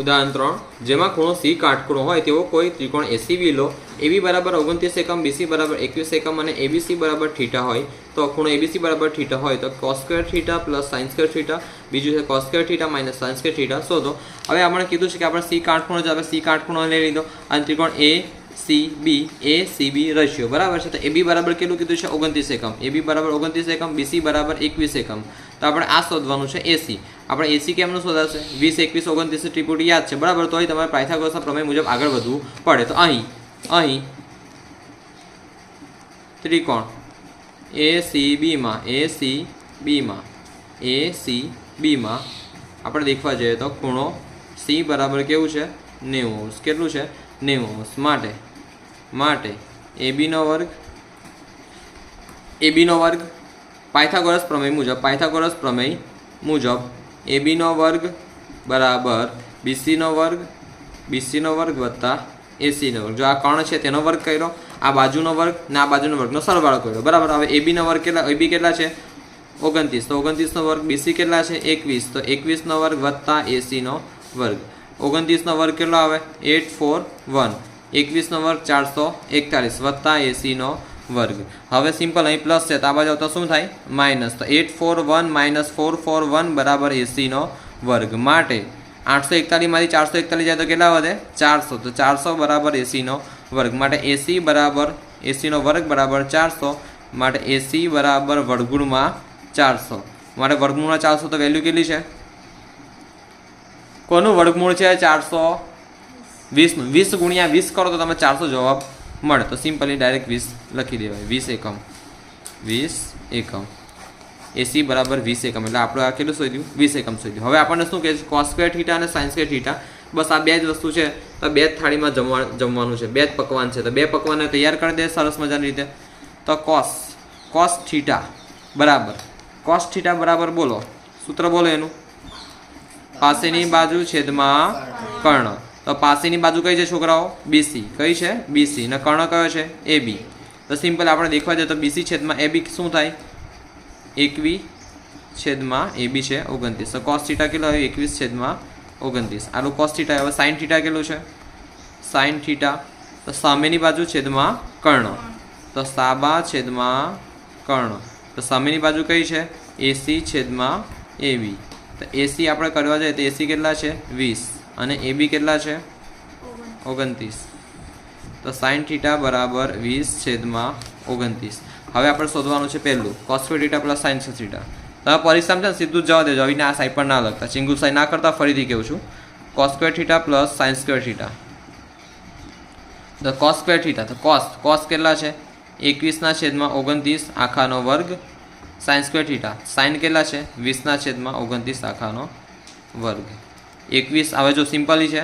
ઉદાહરણ ત્રણ, જેમાં ખૂણો સી કાટખૂણો હોય તેવો કોઈ ત્રિકોણ એસીબી લો. એબી બરાબર ઓગણત્રીસ એકમ બીસી બરાબર એકવીસ એકમ અને એબીસી બરાબર થીટા હોય. તો ખૂણો એબીસી બરાબર થીટા હોય તો cos square theta plus sine square theta. બીજું છે cos square theta minus sine theta. શોધો. હવે આપણે કીધું છે કે આપણે સી કાટખૂણો છે આપણે સી કાટખૂણો લઈ લીધો. અને ત્રિકોણ A C B A C B રશિયો બરાબર છે? તો એ બી બરાબર કેટલું કીધું છે? ઓગણત્રીસ એકમ. એ બી બરાબર ઓગણત્રીસ એકમ બીસી બરાબર એકવીસ એકમ. તો આપણે આ શોધવાનું છે એસી આપણે એસી કેમનું શોધાશે. વીસ, એકવીસ, ઓગણત્રીસ ત્રિપુટી યાદ છે. બરાબર? તો અહીં તમારે પાયથાગોરસના પ્રમેય મુજબ આગળ વધવું પડે. તો અહીં અહીં ત્રિકોણ. એ સી બીમાં એ સી બીમાં એ સી બીમાં આપણે દેખવા જઈએ તો ખૂણો સી બરાબર કેવું છે? નેવું કેટલું છે? નેવું માટે માટે એ બીનો વર્ગ એ બીનો વર્ગ પાયથાગોરસ પ્રમેય મુજબ, પાયથાગોરસ પ્રમેય મુજબ એ બીનો વર્ગ બરાબર બીસીનો વર્ગ બીસીનો વર્ગ વત્તા એસીનો વર્ગ. જો આ કર્ણ છે તેનો વર્ગ કર્યો, આ બાજુનો વર્ગ ને આ બાજુનો વર્ગનો સરવાળો કર્યો. બરાબર? હવે એ બીનો વર્ગ કેટલા એ બી કેટલા છે? ઓગણત્રીસ. તો ઓગણત્રીસનો વર્ગ બીસી કેટલા છે? એકવીસ. તો એકવીસનો વર્ગ વત્તા એસીનો વર્ગ. ઓગણત્રીસનો વર્ગ કેટલો આવે? At four one. એકવીસનો વર્ગ ચારસો એકતાલીસ વત્તા એસીનો વર્ગ. હવે સિમ્પલ અહીં પ્લસ છે. તો આ બાજુ તો શું થાય? માઇનસ. તો at four one minus four four one બરાબર એસીનો વર્ગ. માટે આઠસો એકતાલીસમાંથી ચારસો એકતાલીસ જાય તો કેટલા વધે? ચારસો. તો ચારસો બરાબર એસીનો વર્ગ. માટે એસી બરાબર એસીનો વર્ગ બરાબર ચારસો. માટે એસી બરાબર વર્ગુણમાં ચારસો. માટે વર્ગમૂળમાં ચારસો તો વેલ્યુ કેટલી છે? કોનું વર્ગમૂળ છે? ચારસો વીસનું. વીસ ગુણ્યા વીસ કરો તો તમે ચારસો જવાબ મળે. તો સિમ્પલી ડાયરેક્ટ વીસ લખી દેવાય. વીસ એકમ. વીસ એકમ. એસી બરાબર વીસ એકમ. એટલે આપણે આ કેટલું શોધ્યું? વીસ એકમ શોધ્યું. હવે આપણને શું કહે છે? કોસ સ્ક્વેર થીટા અને સાઇન સ્ક્વેર થીટા બસ આ બે જ વસ્તુ છે. તો બે જ થાળીમાં જમવા જમવાનું છે. બે જ પકવાન છે. તો બે પકવાનને તૈયાર કરી દે સરસ મજાની રીતે. તો કોસ કોસ થીટા બરાબર. કોસ થીટા બરાબર બોલો. સૂત્ર બોલો એનું? પાસેની બાજુ છેદમાં કર્ણ. પાસેની બાજુ કઈ છે છોકરાઓ? બીસી કઈ છે? બીસી અને કર્ણ કયો છે? એ બી તો સિમ્પલ આપણે દેખવા જઈએ તો બીસી છેદમાં એ બી શું થાય? એકવી છેદમાં એ બી છે, ઓગણત્રીસ. તો કોસ થીટા કેટલો હોય એકવીસ છેદમાં ઓગણત્રીસ. આનું કોસ હવે સાઇન થીટા કેટલું છે? સાઇન થીટા તો સામેની બાજુ છેદમાં કર્ણ. તો સાબા છેદમાં કર્ણ. તો સામેની બાજુ કઈ છે? એસી છેદમાં એ બી તો એસી આપણે કરવા જઈએ તો એસી કેટલા છે? વીસ. અને એ બી કેટલા છે? ઓગણત્રીસ. તો સાઇન થીટા બરાબર વીસ છેદમાં ઓગણત્રીસ. હવે આપણે શોધવાનું છે પહેલું. કોસ્ફે થીટા પ્લસ સાઇન થીટા. તમે પરીક્ષામાં છે ને સીધું જ જવા દેજો. આવીને આ સાઈડ પર ના લખતા. ચિંગુ સાઈ ના કરતા ફરીથી કહું છું? Cos square theta plus sine square theta તો કોસ થીટા તો કોસ કોસ કેટલા છે? એકવીસના છેદમાં ઓગણત્રીસ આખાનો વર્ગ સાઇન સ્ક્વેર થીટા સાઇન કેટલા છે? વીસના છેદમાં ઓગણત્રીસ આખાનો વર્ગ. એકવીસ, હવે જો સિમ્પલી છે,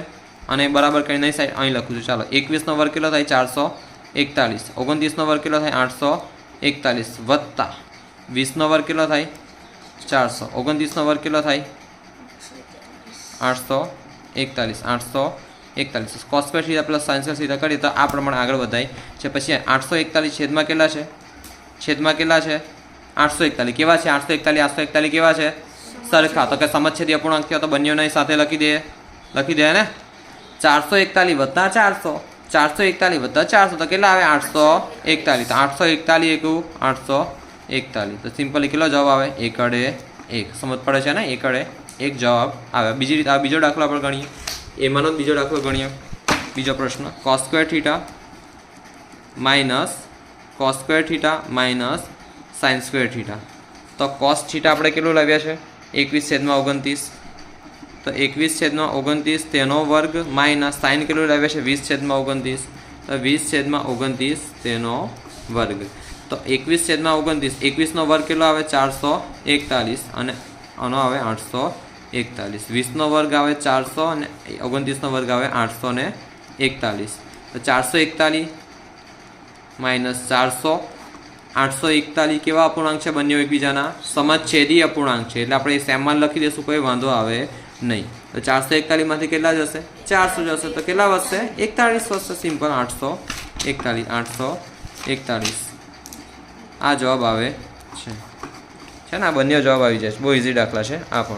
અને બરાબર કંઈ નહીં સાઈડ અહીં લખું છું. ચાલો, એકવીસનો વર્ગ કેટલો થાય? ચારસો એકતાલીસ. ઓગણત્રીસનો વર્ગ કેટલો થાય? આઠસો એકતાલીસ. વત્તા. વીસનો વર્ગ કેટલો થાય? ચારસો. ઓગણત્રીસનો વર્ગ કેટલો થાય? આઠસો એકતાલીસ. આઠસો એકતાલીસ. કોસ્પેર સીધા પ્લસ સાયન્સર સીધા કરીએ તો આ પ્રમાણે આગળ વધાય છે. પછી આઠસો એકતાલીસ છેદમાં કેટલા છે? છેદમાં કેટલા છે? આઠસો એકતાલીસ. કેવા છે? આઠસો એકતાલીસ આઠસો એકતાલીસ કેવા છે? સરખા. તો કે સમજછેદી અપૂર્ણાંક થયો તો બંનેઓને સાથે લખી દે. લખી દે ને? ચારસો એકતાલીસ વત્તા ચારસો. ચારસો એકતાલીસ વત્તા ચારસો. તો કેટલા આવે? આઠસો એકતાલીસ. આઠસો એકતાલીસ એકું આઠસો એકતાલીસ. તો સિમ્પલી કેટલો જવાબ આવે? એકડે એક. સમજ પડે છે ને? એકડે એક જવાબ આવે. બીજી રીતે, આ બીજો દાખલો આપણે ગણીએ. એમાંનો બીજો દાખલો ગણીએ. બીજો પ્રશ્ન. Cos square theta minus cos square theta minus sine square theta તો કોસ થીટા આપણે કેટલું લાવ્યા છે? એકવીસ છેદમાં ઓગણત્રીસ. તો એકવીસ છેદમાં ઓગણત્રીસ તેનો વર્ગ માઇનસ સાઇન કેટલું લાવ્યા છે? વીસ છેદમાં ઓગણત્રીસ. તો વીસ છેદમાં ઓગણત્રીસ તેનો વર્ગ. તો એકવીસ છેદમાં ઓગણત્રીસ. એકવીસનો વર્ગ કેટલો આવે? ચારસો એકતાલીસ. અને આનો આવે આઠસો એકતાલીસ. વીસનો વર્ગ આવે ચારસો અને ઓગણત્રીસનો વર્ગ આવે આઠસો ને એકતાલીસ. તો ચારસો એકતાલીસ માઇનસ ચારસો આઠસો એકતાલીસ કેવા અપૂર્ણાંક છે બંને એકબીજાના? સમછેદી અપૂર્ણાંક છે. એટલે આપણે સેમમાં લખી દઈશું, કોઈ વાંધો આવે નહીં. તો ચારસો એકતાલીસમાંથી કેટલા જશે? ચારસો જશે. તો કેટલા વધશે? એકતાળીસ વધશે. સિમ્પલ, આઠસો એકતાલીસ. આઠસો એકતાલીસ. આ જવાબ આવે છે. છે ને? આ બંને જવાબ આવી જાય છે. બહુ ઇઝી દાખલા છે. આ પણ.